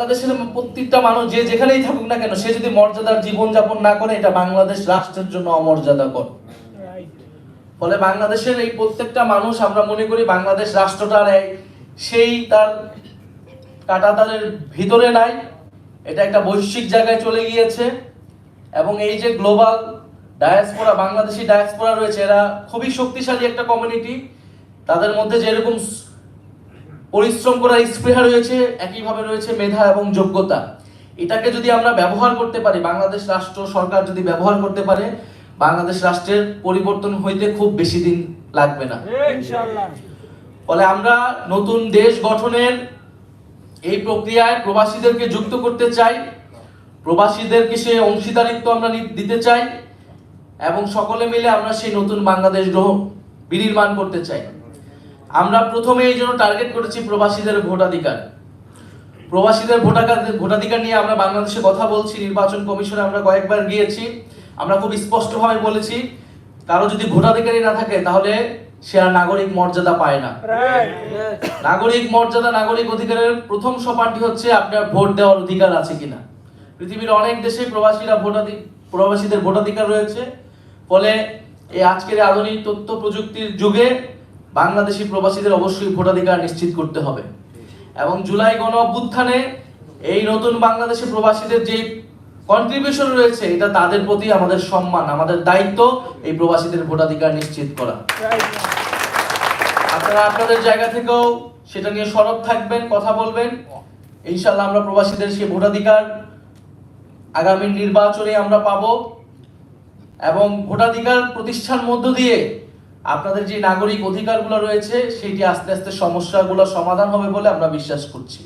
বাংলাদেশের প্রত্যেকটা মানুষ যে যেখানেই থাকুক না কেন সে যদি মর্যাদার জীবন যাপন না করে এটা বাংলাদেশ রাষ্ট্রের জন্য অমর্যাদাকর। ফলে বাংলাদেশের এই প্রত্যেকটা মানুষ আমরা মনে করি বাংলাদেশ রাষ্ট্রটার সেই তার কাটাতারের ভিতরে নাই এটা একটা বৈশ্বিক জায়গায় চলে গিয়েছে। এবং এই যে গ্লোবাল ডায়াসপোরা বাংলাদেশি ডায়াসপোরা রয়েছে এরা খুবই শক্তিশালী একটা কমিউনিটি। তাদের মধ্যে যেরকম পরিশ্রম করার স্পৃহা রয়েছে একইভাবে রয়েছে মেধা এবং যোগ্যতা। এটাকে যদি আমরা ব্যবহার করতে পারি বাংলাদেশ রাষ্ট্র সরকার যদি ব্যবহার করতে পারে বাংলাদেশ রাষ্ট্রের পরিবর্তন হইতে খুব বেশি দিন লাগবে না। ফলে আমরা নতুন দেশ গঠনের এই প্রক্রিয়ায় প্রবাসীদেরকে যুক্ত করতে চাই প্রবাসীদেরকে সে অংশীদারিত্ব আমরা দিতে চাই এবং সকলে মিলে আমরা সেই নতুন বাংলাদেশ গ্রহ বিনির্মাণ করতে চাই। আমরা প্রথমে এই জন্য টার্গেট করেছি প্রবাসীদের ভোটাধিকার। প্রবাসীদের ভোটাধিকার ভোটাধিকার নিয়ে আমরা বাংলাদেশে কথা বলছি, নির্বাচন কমিশনে আমরা কয়েকবার গিয়েছি। আমরা খুব স্পষ্টভাবে বলেছি, কারও যদি ভোটাধিকারই না থাকে, তাহলে সে আর নাগরিক মর্যাদা পায় না। নাগরিক মর্যাদা, নাগরিক অধিকারের প্রথম সোপানটি হচ্ছে আপনার ভোট দেওয়ার অধিকার আছে কিনা। পৃথিবীর অনেক দেশে প্রবাসীরা ভোটাধি প্রবাসীদের ভোটাধিকার রয়েছে। ফলে এই আজকের আধুনিক তথ্য প্রযুক্তির যুগে বাংলাদেশি প্রবাসীদের অবশ্যই ভোটাধিকার নিশ্চিত করতে হবে। এবং জুলাই গণ অভ্যুত্থানে এই নতুন বাংলাদেশি প্রবাসীদের যে কন্ট্রিবিউশন রয়েছে, এটা তাদের প্রতি আমাদের সম্মান, আমাদের দায়িত্ব এই প্রবাসীদের ভোটাধিকার নিশ্চিত করা। আপনারা আপনাদের জায়গা থেকেও সেটা নিয়ে সরব থাকবেন, কথা বলবেন। ইনশাল্লাহ আমরা প্রবাসীদের সেই ভোটাধিকার আগামী নির্বাচনে আমরা পাবো। এবং ভোটাধিকার প্রতিষ্ঠার মধ্য দিয়ে আপনাদের যে নাগরিক অধিকারগুলো রয়েছে সেইটি আস্তে আস্তে সমস্যাগুলো সমাধান হবে বলে আমরা বিশ্বাস করছি।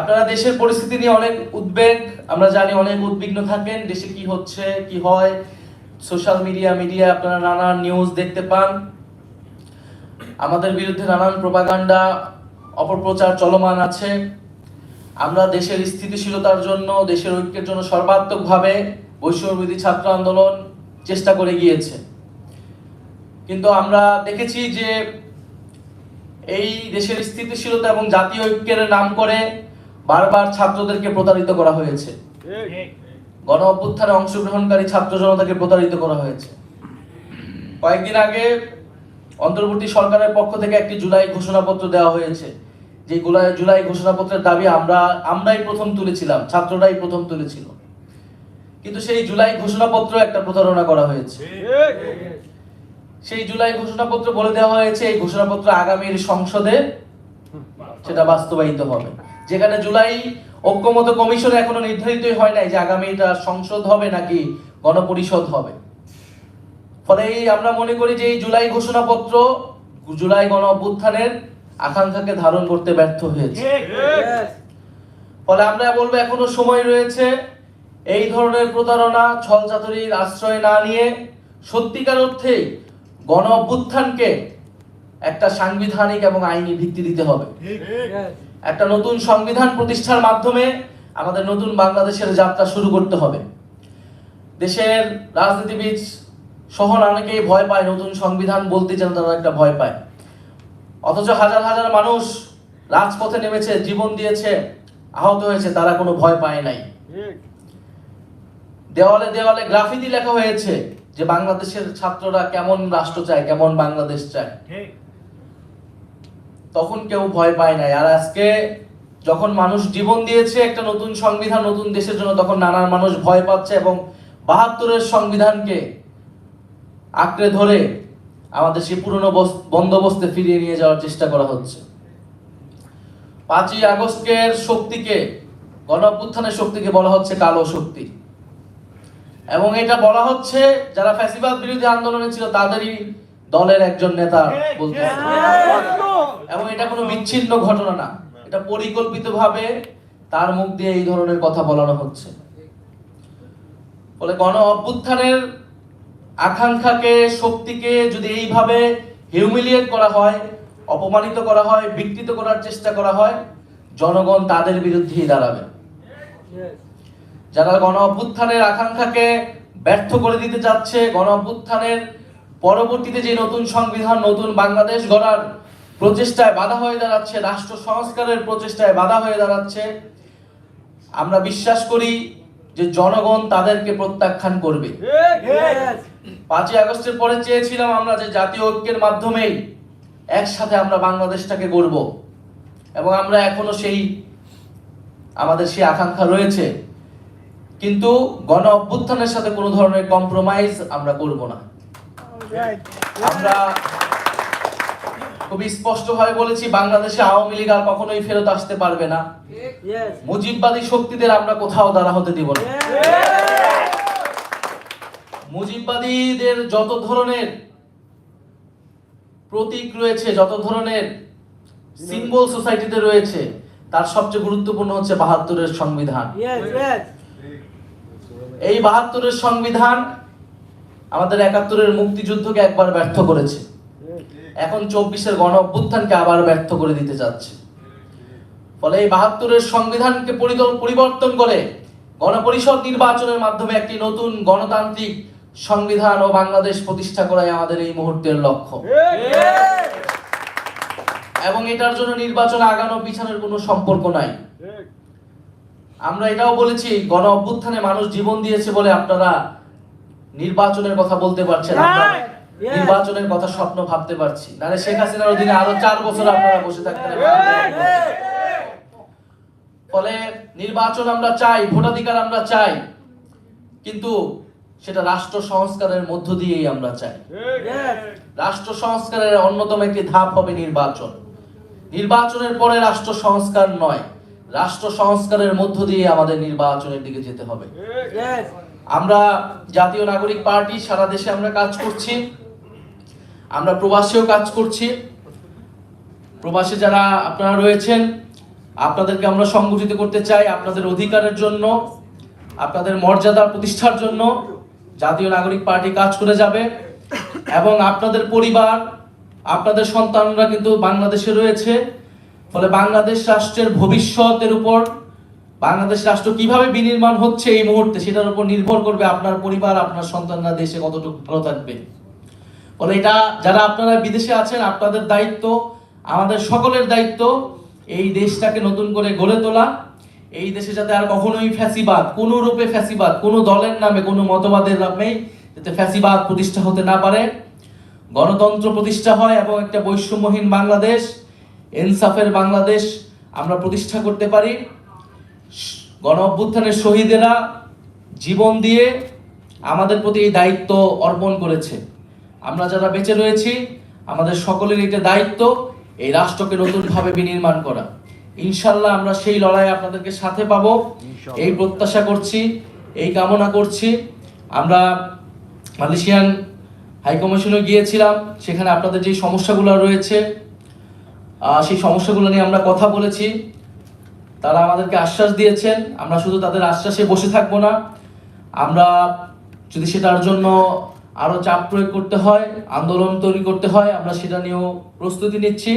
আপনারা দেশের পরিস্থিতি নিয়ে অনেক উদ্বেগ, আমরা জানি অনেক উদ্বিগ্ন থাকেন, দেশে কি হচ্ছে, কি হয়, সোশ্যাল মিডিয়া মিডিয়া, আপনারা নানান নিউজ দেখতে পান। আমাদের বিরুদ্ধে নানান প্রপাগান্ডা, অপপ্রচার চলমান আছে। আমরা দেশের স্থিতিশীলতার জন্য, দেশের ঐক্যের জন্য সর্বাত্মকভাবে বৈষম্যবিধি ছাত্র আন্দোলন চেষ্টা করে গিয়েছে। কিন্তু আমরা দেখেছি যে এই দেশের স্থিতিশীলতা এবং জাতীয় ঐক্যের নাম করে বারবার ছাত্রদেরকে প্রতারিত করা হয়েছে। গণ অভ্যুত্থানে অংশগ্রহণকারী ছাত্র জনতাকে প্রতারিত করা হয়েছে। কয়েকদিন আগে অন্তর্বর্তী সরকারের পক্ষ থেকে একটি জুলাই ঘোষণাপত্র দেওয়া হয়েছে। যে জুলাই ঘোষণাপত্রের দাবি আমরা, আমরাই প্রথম তুলেছিলাম, ছাত্ররাই প্রথম তুলেছিল। কিন্তু সেই জুলাই ঘোষণাপত্র একটা প্রতারণা করা হয়েছে। সেই জুলাই ঘোষণাপত্র বলে দেওয়া হয়েছে এই ঘোষণাপত্র আগামীর সংসদে সেটা বাস্তবায়িত হবে। যেখানে জুলাই ঐক্যমত কমিশন এখনও নির্ধারিতই হয় নাই যে আগামীটা সংসদ হবে নাকি গণপরিষদ হবে। ফলে এই আমরা মনে করি যে এই জুলাই ঘোষণাপত্র জুলাই গণ অভ্যুত্থানের আকাঙ্ক্ষাকে ধারণ করতে ব্যর্থ হয়েছে। ফলে আমরা বলব এখনও সময় রয়েছে এই ধরনের প্রতারণা ছলচাতুরির আশ্রয় না নিয়ে সত্যিকার অর্থে গণ অভ্যুত্থানকে একটা সাংবিধানিক এবং আইনি ভিত্তি দিতে হবে। একটা নতুন সংবিধান প্রতিষ্ঠার মাধ্যমে আমাদের নতুন বাংলাদেশের যাত্রা শুরু করতে হবে। দেশের রাজনীতিবিদ সহ অনেকেই ভয় পায় নতুন সংবিধান বলতে যেন তারা একটা ভয় পায়। অথচ হাজার হাজার মানুষ রাজপথে নেমেছে, জীবন দিয়েছে, আহত হয়েছে, তারা কোনো ভয় পায় নাই। দেওয়ালে দেওয়ালে গ্রাফিতি লেখা হয়েছে যে বাংলাদেশের ছাত্ররা কেমন রাষ্ট্র চায় কেমন বাংলাদেশ চায়। তখন কেউ ভয় পায় নাই। আর আজকে যখন মানুষ জীবন দিয়েছে একটা নতুন সংবিধান নতুন দেশের জন্য তখন নানান মানুষ ভয় পাচ্ছে এবং বাহাত্তরের সংবিধানকে আঁকড়ে ধরে আমাদের সেই পুরনো বস- বন্দোবস্তে ফিরিয়ে নিয়ে যাওয়ার চেষ্টা করা হচ্ছে। পাঁচই আগস্টের শক্তিকে গণ শক্তিকে বলা হচ্ছে কালো শক্তি। এবং এটা বলা হচ্ছে যারা ফ্যাসিবাদ বিরোধী আন্দোলনে ছিল তাদেরই দলের একজন নেতা বলতে এবং এটা কোনো বিচ্ছিন্ন ঘটনা না। এটা পরিকল্পিতভাবে তার মুখ দিয়ে এই ধরনের কথা বলানো হচ্ছে। ফলে গণ অভ্যুত্থানের আকাঙ্ক্ষাকে শক্তিকে যদি এইভাবে হিউমিলিয়েট করা হয় অপমানিত করা হয় বিকৃত করার চেষ্টা করা হয় জনগণ তাদের বিরুদ্ধেই দাঁড়াবে। যারা গণ অভ্যুত্থানের আকাঙ্ক্ষাকে ব্যর্থ করে দিতে যাচ্ছে, গণ অভ্যুত্থানের পরবর্তীতে যে নতুন সংবিধান, নতুন বাংলাদেশ গড়ার প্রচেষ্টায় বাধা হয়ে দাঁড়াচ্ছে, রাষ্ট্র সংস্কারের প্রচেষ্টায় বাধা হয়ে দাঁড়াচ্ছে, আমরা বিশ্বাস করি যে জনগণ তাদেরকে প্রত্যাখ্যান করবে। পাঁচই আগস্টের পরে চেয়েছিলাম আমরা যে জাতীয় ঐক্যের মাধ্যমেই একসাথে আমরা বাংলাদেশটাকে গড়ব। এবং আমরা এখনও সেই, আমাদের সেই আকাঙ্ক্ষা রয়েছে। কিন্তু গণ অভ্যুত্থানের সাথে কোনো ধরনের কম্প্রোমাইজ আমরা করব না। আমরা খুবই স্পষ্টভাবে বলেছি বাংলাদেশে আওয়ামী লীগ আর কখনোই ফেরত আসতে পারবে না। মুজিববাদী শক্তিদের আমরা কোথাও দাঁড়া হতে দিব না। মুজিববাদীদের যত ধরনের প্রতীক রয়েছে যত ধরনের সিম্বল সোসাইটিতে রয়েছে তার সবচেয়ে গুরুত্বপূর্ণ হচ্ছে বাহাত্তরের সংবিধান। এই বাহাত্তরের সংবিধান আমাদের একাত্তরের মুক্তিযুদ্ধকে একবার ব্যর্থ করেছে। এখন চব্বিশের গণ অভ্যুত্থানকে আবার ব্যর্থ করে দিতে যাচ্ছে। ফলে এই বাহাত্তরের সংবিধানকে পরিবর্তন করে গণপরিষদ নির্বাচনের মাধ্যমে একটি নতুন গণতান্ত্রিক সংবিধান ও বাংলাদেশ প্রতিষ্ঠা করাই আমাদের এই মুহূর্তের লক্ষ্য। এবং এটার জন্য নির্বাচন আগানো পিছানোর কোনো সম্পর্ক নাই। আমরা এটাও বলেছি গণ অভ্যুত্থানে মানুষ জীবন দিয়েছে বলে আপনারা নির্বাচনের কথা বলতে পারছেন. নির্বাচনের কথা স্বপ্ন ভাবতে পারছি। নাহলে শেখ হাসিনার অধীনে আরও চার বছর আপনারা বসে থাকতেন ফলে নির্বাচন আমরা চাই ভোটাধিকার আমরা চাই কিন্তু সেটা রাষ্ট্র সংস্কারের মধ্য দিয়েই আমরা চাই। রাষ্ট্র সংস্কারের অন্যতম একটি ধাপ হবে নির্বাচন। নির্বাচনের পরে রাষ্ট্র সংস্কার নয়। রাষ্ট্র সংস্কারের মধ্য দিয়ে আমাদের নির্বাচনের দিকে যেতে হবে। আমরা জাতীয় নাগরিক পার্টি সারা দেশে আমরা কাজ করছি। আমরা প্রবাসেও কাজ করছি। প্রবাসে যারা আপনারা রয়েছেন আপনাদেরকে আমরা সংগঠিত করতে চাই আপনাদের অধিকারের জন্য আপনাদের মর্যাদা প্রতিষ্ঠার জন্য। জাতীয় নাগরিক পার্টি কাজ করে যাবে এবং আপনাদের পরিবার আপনাদের সন্তানরা কিন্তু বাংলাদেশে রয়েছে। ফলে বাংলাদেশ রাষ্ট্রের ভবিষ্যতের উপর, বাংলাদেশ রাষ্ট্র কীভাবে বিনির্মাণ হচ্ছে এই মুহূর্তে সেটার উপর নির্ভর করবে আপনার পরিবার, আপনার সন্তানরা দেশে কতটুকু ভালো থাকবে। ফলে এটা যারা আপনারা বিদেশে আছেন, আপনাদের দায়িত্ব, আমাদের সকলের দায়িত্ব, এই দেশটাকে নতুন করে গড়ে তোলা, এই দেশে যাতে আর কখনোই ফ্যাসিবাদ, কোনো রূপে ফ্যাসিবাদ, কোনো দলের নামে, কোনো মতবাদের নামে যাতে ফ্যাসিবাদ প্রতিষ্ঠা হতে না পারে। গণতন্ত্র প্রতিষ্ঠা হয় এবং একটা বৈষম্যহীন বাংলাদেশ ইনসাফের বাংলাদেশ আমরা প্রতিষ্ঠা করতে পারি। গণ অভ্যুত্থানের শহীদেরা জীবন দিয়ে আমাদের প্রতি এই দায়িত্ব অর্পণ করেছে। আমরা যারা বেঁচে রয়েছি আমাদের সকলের এটা দায়িত্ব এই রাষ্ট্রকে নতুনভাবে বিনির্মাণ করা। ইনশাল্লাহ আমরা সেই লড়াই আপনাদেরকে সাথে পাবো। এই প্রত্যাশা করছি এই কামনা করছি। আমরা মালয়েশিয়ান হাইকমিশনে গিয়েছিলাম সেখানে আপনাদের যে সমস্যাগুলো রয়েছে সেই সমস্যাগুলো নিয়ে আমরা কথা বলেছি। তারা আমাদেরকে আশ্বাস দিয়েছেন। আমরা শুধু তাদের আশ্বাসে বসে থাকব না। আমরা যদি সেটার জন্য আরও চাপ প্রয়োগ করতে হয়, আন্দোলন তৈরি করতে হয়, আমরা সেটা নিয়েও প্রস্তুতি নিচ্ছি।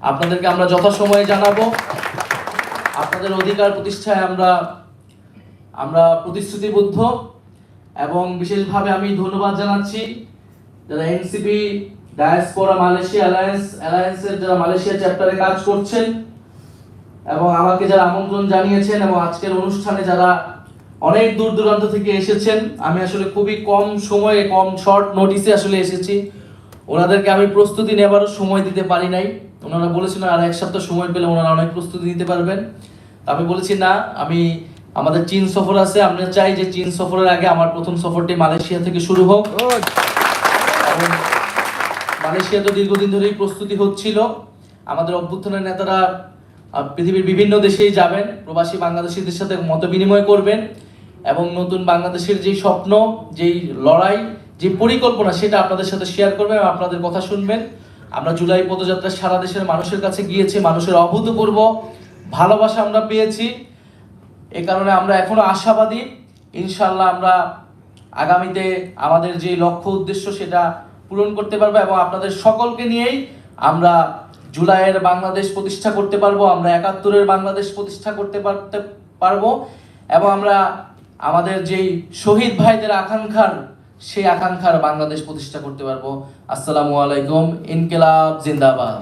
আপনাদেরকে আমরা যথাসময়ে জানাব। আপনাদের অধিকার প্রতিষ্ঠায় আমরা আমরা প্রতিশ্রুতিবদ্ধ। এবং বিশেষভাবে আমি ধন্যবাদ জানাচ্ছি যারা এনসিপি ডায়াসপোরা মালয়েশিয়া অ্যালায়েন্স অ্যালায়েন্সের যারা মালয়েশিয়া চ্যাপ্টারে কাজ করছেন এবং আমাকে যারা আমন্ত্রণ জানিয়েছেন এবং আজকের অনুষ্ঠানে যারা অনেক দূর দূরান্ত থেকে এসেছেন আমি আসলে খুবই কম সময়ে কম শর্ট নোটিসে আসলে এসেছি। ওনাদেরকে আমি প্রস্তুতি নেবারও সময় দিতে পারি নাই। ওনারা বলেছিলেন আর এক সপ্তাহ সময় পেলে ওনারা অনেক প্রস্তুতি নিতে পারবেন। আমি বলেছি না আমি আমাদের চীন সফর আছে। আমরা চাই যে চীন সফরের আগে আমার প্রথম সফরটি মালয়েশিয়া থেকে শুরু হোক। মালয়েশিয়া তো দীর্ঘদিন ধরেই প্রস্তুতি হচ্ছিল। আমাদের অভ্যুত্থানের নেতারা পৃথিবীর বিভিন্ন দেশেই যাবেন, প্রবাসী বাংলাদেশিদের সাথে মত বিনিময় করবেন এবং নতুন বাংলাদেশের যেই স্বপ্ন, যেই লড়াই, যে পরিকল্পনা, সেটা আপনাদের সাথে শেয়ার করবেন আপনাদের কথা শুনবেন। আমরা জুলাই পদযাত্রা সারা দেশের মানুষের কাছে গিয়েছি, মানুষের অভূতপূর্ব ভালোবাসা আমরা পেয়েছি। এই কারণে আমরা এখনও আশাবাদী। ইনশাল্লাহ আমরা আগামীতে আমাদের যে লক্ষ্য, উদ্দেশ্য, সেটা পূরণ করতে পারব এবং আপনাদের সকলকে নিয়েই আমরা জুলাইয়ের বাংলাদেশ প্রতিষ্ঠা করতে পারব, আমরা একাত্তরের বাংলাদেশ প্রতিষ্ঠা করতে পারতে পারব এবং আমরা আমাদের যেই শহীদ ভাইদের আকাঙ্ক্ষার, সেই আকাঙ্ক্ষার বাংলাদেশ প্রতিষ্ঠা করতে পারব। আসসালামু আলাইকুম, ইনকেলাব, জিন্দাবাদ।